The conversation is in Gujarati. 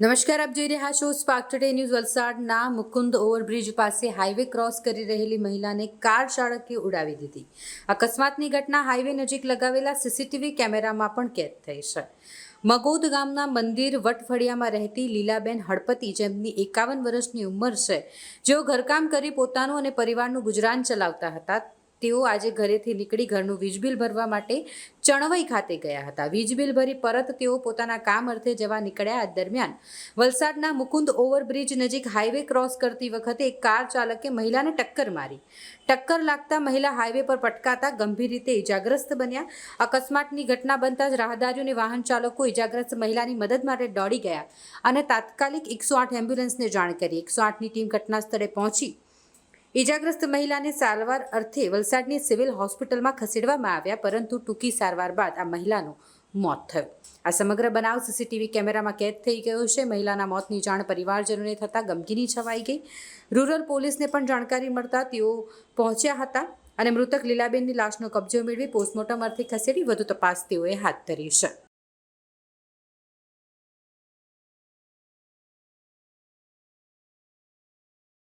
નમસ્કાર, આપ જોઈ રહ્યા છો સ્પાર્ક ટુડે ન્યૂઝ વલસાડના મુકુંદ ઓવરબ્રિજ પાસે હાઈવે ક્રોસ કરી રહેલી મહિલાને કાર ચાલકે ઉડાવી દીધી. અકસ્માતની ઘટના હાઈવે નજીક લગાવેલા સીસીટીવી કેમેરામાં પણ કેદ થઈ છે. મગોદ ગામના મંદિર વટફળિયામાં રહેતી લીલાબેન હળપતિ, જેમની એકાવન વર્ષની ઉંમર છે, જેઓ ઘરકામ કરી પોતાનું અને પરિવારનું ગુજરાન ચલાવતા હતા તેઓ આજે ઘરેથી નીકળી ઘરનું વીજ બિલ ભરવા માટે ચણવઈ ખાતે ગયા હતા. વીજ બિલ ભરી પરત તેઓ પોતાના કામ અર્થે જવા નીકળ્યા દરમિયાન વલસાડના મુકુંદ ઓવરબ્રિજ નજીક હાઈવે ક્રોસ કરતી વખતે એક કાર ચાલકે મહિલાને ટક્કર મારી. ટક્કર લાગતા મહિલા હાઈવે પર પટકાતા ગંભીર રીતે ઇજાગ્રસ્ત બન્યા. અકસ્માતની ઘટના બનતા જ રાહદારીઓ અને વાહન ચાલકો ઇજાગ્રસ્ત મહિલાની મદદ માટે દોડી ગયા અને તાત્કાલિક એકસો આઠ એમ્બ્યુલન્સને જાણ કરી. એકસો આઠની ટીમ ઘટના સ્થળે પહોંચી ઇજાગ્રસ્ત મહિલાને સારવાર અર્થે વલસાડની સિવિલ હોસ્પિટલમાં ખસેડવામાં આવ્યા, પરંતુ ટૂંકી સારવાર બાદ આ મહિલાનું મોત થયું. આ સમગ્ર બનાવ સીસીટીવી કેમેરામાં કેદ થઈ ગયો છે. મહિલાના મોતની જાણ પરિવારજનોને થતાં ગમગીની છવાઈ ગઈ. રૂરલ પોલીસને પણ જાણકારી મળતા તેઓ પહોંચ્યા હતા અને મૃતક લીલાબેનની લાશનો કબજો મેળવી પોસ્ટમોર્ટમ અર્થે ખસેડી વધુ તપાસ તેઓએ હાથ ધરી છે.